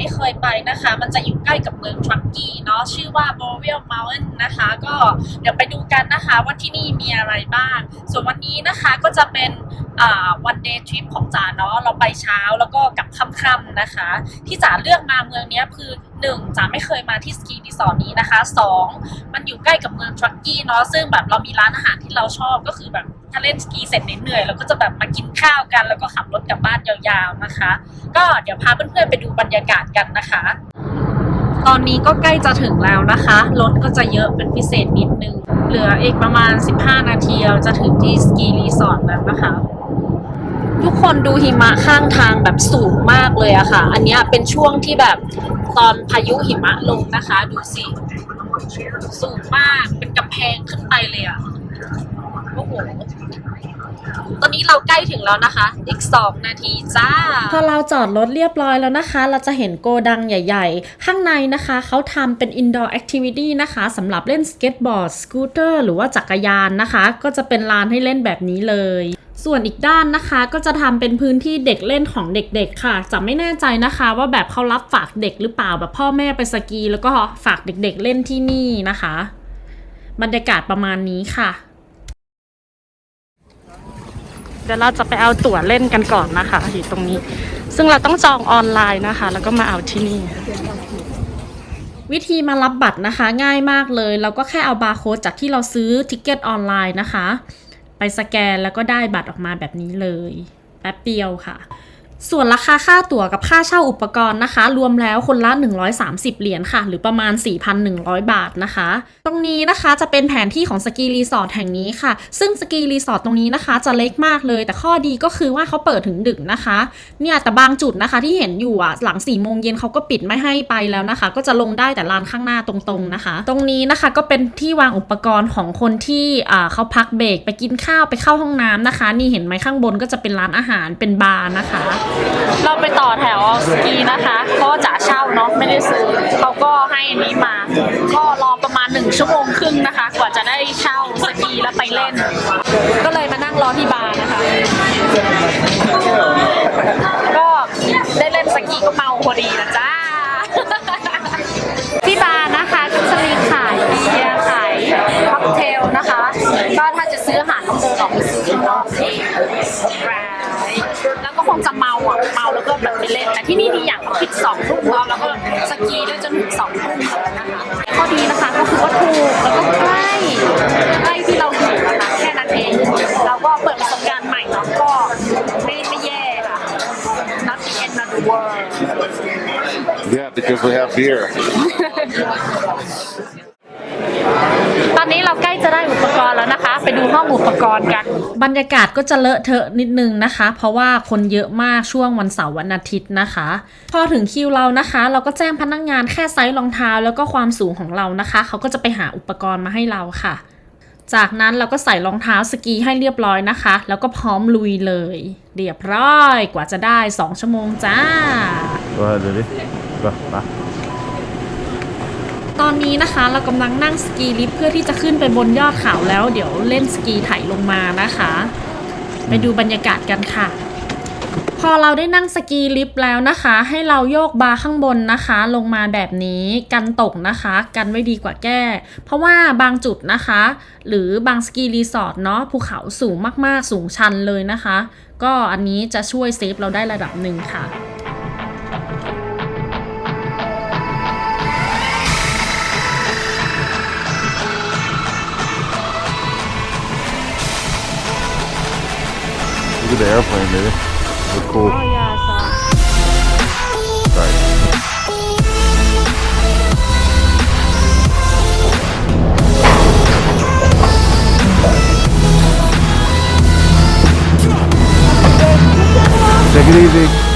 ไม่เคยไปนะคะ มันจะอยู่ใกล้กับเมืองทรังกี้เนาะชื่อว่า b o r e a l Mountain นะคะ ก็เดี๋ยวไปดูกันนะคะว่าที่นี่มีอะไรบ้าง ส่วนวันนี้นะคะก็จะเป็นวันเดย์ทริปของจ๋าเนาะเราไปเช้าแล้วก็กลับค่ำๆนะคะ ที่จ๋าเลือกมาเมืองนี้คือ หนึ่งจ๋าไม่เคยมาที่สกีรีสอร์ทนี้นะคะสองมันอยู่ใกล้กับเมืองทรัคกี้เนาะซึ่งแบบเรามีร้านอาหารที่เราชอบก็คือแบบถ้าเล่นสกีเสร็จเหนื่อยเราก็จะแบบมากินข้าวกัน แล้วก็ขับรถกลับบ้านยาวๆนะคะ ก็เดี๋ยวพาเพื่อนๆไปดูบรรยากาศกันนะคะ ตอนนี้ก็ใกล้จะถึงแล้วนะคะรถก็จะเยอะเป็นพิเศษนิดนึง เหลืออีกประมาณ 15 นาทีเราจะถึงที่สกีรีสอร์ทแล้วนะคะทุกคนดูหิมะข้างทางแบบสูงมากเลยอะค่ะ อันนี้เป็นช่วงที่แบบ ตอนพายุหิมะลงนะคะ ดูสิ สูงมากเป็นกำแพงขึ้นไปเลยอะโอ้โหตอนนี้เราใกล้ถึงแล้วนะคะ อีก 2 นาทีจ้า พอเราจอดรถเรียบร้อยแล้วนะคะ เราจะเห็นโกดังใหญ่ ๆ ข้างในนะคะเขาทำเป็น indoor activity นะคะสำหรับเล่นสเก็ตบอร์ด สกูตเตอร์ หรือว่าจักรยานนะคะ ก็จะเป็นลานให้เล่นแบบนี้เลย ส่วนอีกด้านนะคะก็จะทำเป็นพื้นที่เด็กเล่นของเด็กๆค่ะจะไม่แน่ใจนะคะ ว่าแบบเขารับฝากเด็กหรือเปล่าแบบพ่อแม่ไปสกีแล้วก็ฝากเด็กๆเล่นที่นี่นะคะ บรรยากาศประมาณนี้ค่ะ เดี๋ยวเราจะไปเอาตั๋วเล่นกันก่อนนะคะอยู่ตรงนี้ ซึ่งเราต้องจองออนไลน์นะคะ แล้วก็มาเอาที่นี่วิธีมารับบัตรนะคะ ง่ายมากเลย เราก็แค่เอาบาร์โค้ดจากที่เราซื้อทิกเก็ตออนไลน์นะคะ ไปสแกนแล้วก็ได้บัตรออกมาแบบนี้เลยแป๊บเดียวค่ะ ส่วนราคาค่าตั๋วกับค่าเช่าอุปกรณ์นะคะ รวมแล้วคนละ 130 เหรียญค่ะ หรือประมาณ 4,100 บาทนะคะ ตรงนี้นะคะจะเป็นแผนที่ของสกีรีสอร์ทแห่งนี้ค่ะ ซึ่งสกีรีสอร์ทตรงนี้นะคะจะเล็กมากเลย แต่ข้อดีก็คือว่าเขาเปิดถึงดึกนะคะ เนี่ยแต่บางจุดนะคะที่เห็นอยู่อะหลัง4ี่โมงเย็นเขาก็ปิดไม่ให้ไปแล้วนะคะ ก็จะลงได้แต่ลานข้างหน้าตรงๆนะคะ ตรงนี้นะคะก็เป็นที่วางอุปกรณ์ของคนที่อ่าเขาพักเบรกไปกินข้าวไปเข้าห้องน้ำนะคะ นี่เห็นไหมข้างบนก็จะเป็นร้านอาหารเป็นบาร์นะคะเราไปต่อแถวสกีนะคะเพราะว่าเช่าเนาะไม่ได้ซื้อเขาก็ให้อันนี้มา ก็รอประมาณหนึ่งชั่วโมงครึ่งนะคะ กว่าจะได้เช่าสกีแล้วไปเล่น ก็เลยมานั่งรอที่บาร์นะคะ ก็ได้เล่นสกีก็เมาพอดีนะจ๊ะ ที่นี่ดีอย่างเขาปิดสองทุ่มเนาะแล้วก็สกีได้จนถึงสองทุ่มเลยนะคะข้อดีนะคะก็คือว่าถูกแล้วก็ใกล้ใกล้ที่เราอยู่นะคะแค่นั้นเองเราก็เปิดประสบการณ์ใหม่เนาะก็ไม่ไม่แย่ค่ะ not the end of the world Yeah, because we have beer. ตอนนี้เราใกล้จะได้อุปกรณ์แล้วนะคะ ไปดู ห้องอุปกรณ์กัน บรรยากาศก็จะเลอะเทอะนิดนึงนะคะ เพราะว่าคนเยอะมากช่วงวันเสาร์วันอาทิตย์นะคะ พอถึงคิวเรานะคะ เราก็แจ้งพนักงานแค่ไซส์รองเท้าแล้วก็ความสูงของเรานะคะ เขาก็จะไปหาอุปกรณ์มาให้เราค่ะ จากนั้นเราก็ใส่รองเท้าสกีให้เรียบร้อยนะคะ แล้วก็พร้อมลุยเลย เรียบร้อยกว่าจะได้ 2 ชั่วโมงจ้า Go ahead, Diddy. Go, bye. ตอนนี้นะคะเรากำลังนั่งสกีลิฟต์เพื่อที่จะขึ้นไปบนยอดเขาแล้ว เดี๋ยวเล่นสกีไถลงมานะคะ ไปดูบรรยากาศกันค่ะ พอเราได้นั่งสกีลิฟต์แล้วนะคะ ให้เราโยกบาร์ข้างบนนะคะ ลงมาแบบนี้กันตกนะคะ กันไว้ดีกว่าแก้ เพราะว่าบางจุดนะคะ หรือบางสกีรีสอร์ทเนาะภูเขาสูงมากๆสูงชันเลยนะคะ ก็อันนี้จะช่วยเซฟเราได้ระดับหนึ่งค่ะ the airplane, dude. It cool. Oh, yeah, Take it easy.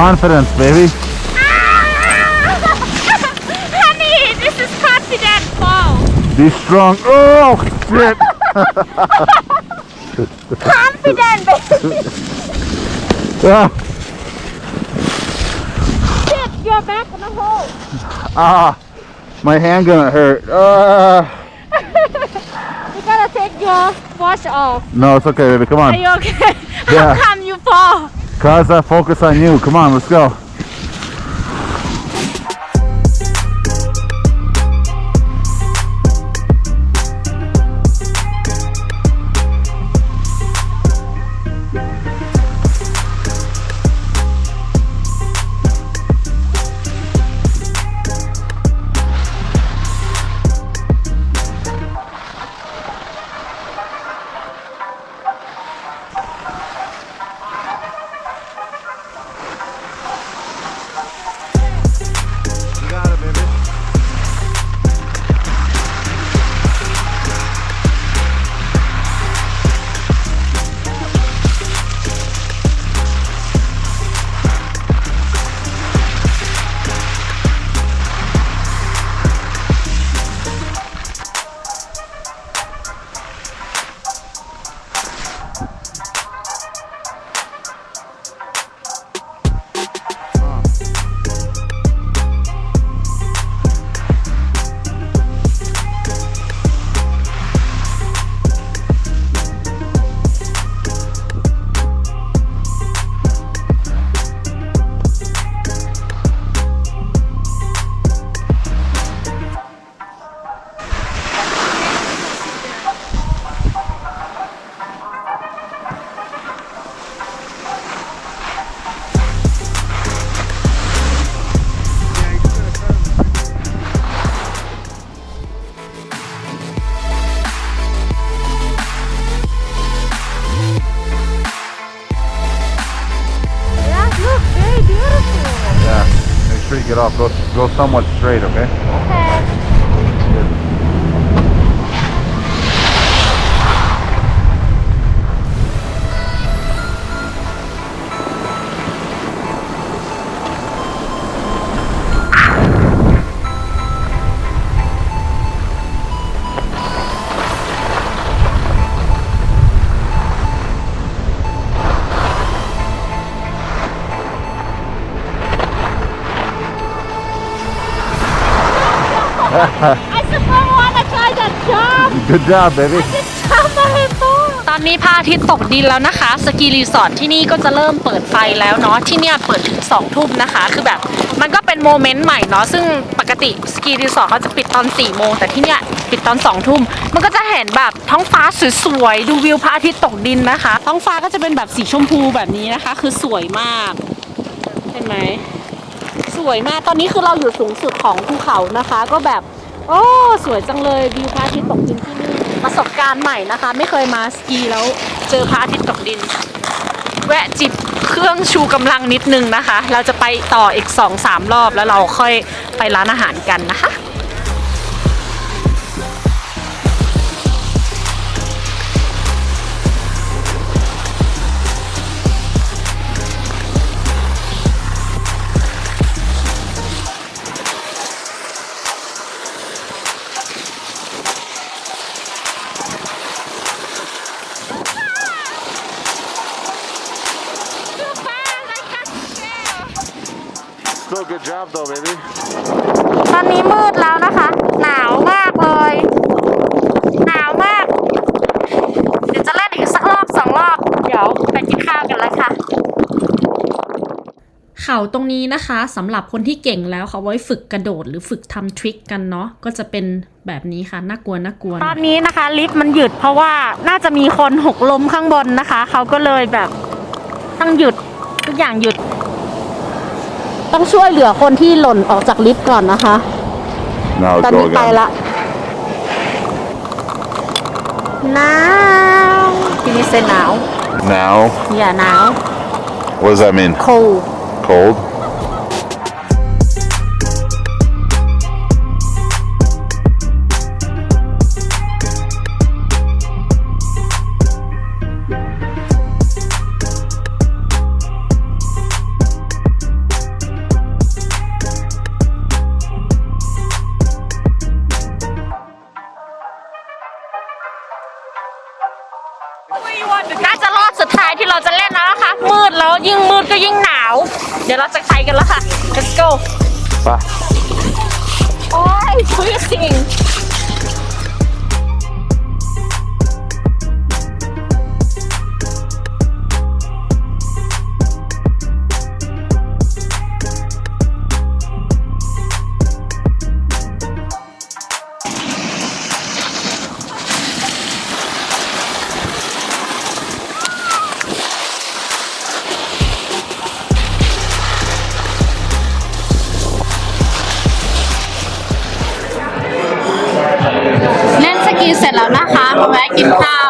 Confidence, baby. Honey this is confident fall Be strong. Oh, shit. confident baby Ah, shit your back in the hole ah, my hand gonna hurt. Ah. you gotta take your watch off No, it's okay, baby. Come on. are you okay Yeah. how come you fall Cause I focus on you. Come on, let's go. Make get off. Go, go somewhat straight, okay? okay Good job, baby. ตอนนี้พระอาทิตย์ตกดินแล้วนะคะ สกีรีสอร์ทที่นี่ก็จะเริ่มเปิดไฟแล้วเนาะที่เนี่ยเปิดถึง2ทุ่มนะคะ คือแบบมันก็เป็นโมเมนต์ใหม่เนาะซึ่งปกติสกีรีสอร์ทเขาจะปิดตอน4โมงแต่ที่เนี่ยปิดตอน2ทุ่มมันก็จะเห็นแบบท้องฟ้าสวยๆดูวิวพระอาทิตย์ตกดินนะคะ ท้องฟ้าก็จะเป็นแบบสีชมพูแบบนี้นะคะ คือสวยมากเห็นไหมสวยมากตอนนี้คือเราอยู่สูงสุดของภูเขานะคะ ก็แบบ โอ้ สวยจังเลยวิวพระอาทิตย์ตกดินที่นี่ ประสบการณ์ใหม่นะคะ ไม่เคยมาสกีแล้วเจอพระอาทิตย์ตกดิน แวะจิบเครื่องชูกำลังนิดนึงนะคะ เราจะไปต่ออีก 2-3 รอบแล้วเราค่อยไปร้านอาหารกันนะคะ Still good job, though, baby. ตอนนี้มืดแล้วนะคะ หนาวมากเลย หนาวมาก เดี๋ยวจะเล่นอีกสักรอบสองรอบ เดี๋ยวไปกินข้าวกันแล้วค่ะ เขาตรงนี้นะคะสำหรับคนที่เก่งแล้วเขาไว้ฝึกกระโดดหรือฝึกทำทริคกันเนาะก็จะเป็นแบบนี้ค่ะน่ากลัวน่ากลัวตอนนี้นะคะ ลิฟต์มันหยุดเพราะว่าน่าจะมีคนหกล้มข้างบนนะคะ เขาก็เลยแบบต้องหยุดทุกอย่างหยุด ต้องช่วยเหลือคนที่หล่นออกจากลิฟต์ก่อนนะคะ Now ตอน go นี้ไป again. ละหนาว Can you say หนาว Now, อย่าหนาว what does that mean? cold น่าจะรอบสุดท้ายที่เราจะเล่นแล้วนะคะ มืดแล้วยิ่งมืดก็ยิ่งหนาว เดี๋ยวเราจะไปกันแล้วค่ะ let's go ไปโอ้ยคุยริง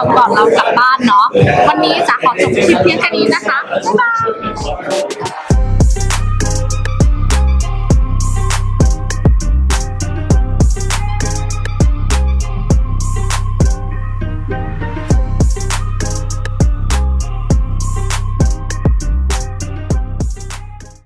ราก่อนเรากลับบ้านเนาะวันนี้จ๋าขอจบคลิปเพียงแค่นี้นะคะบ๊ายบาย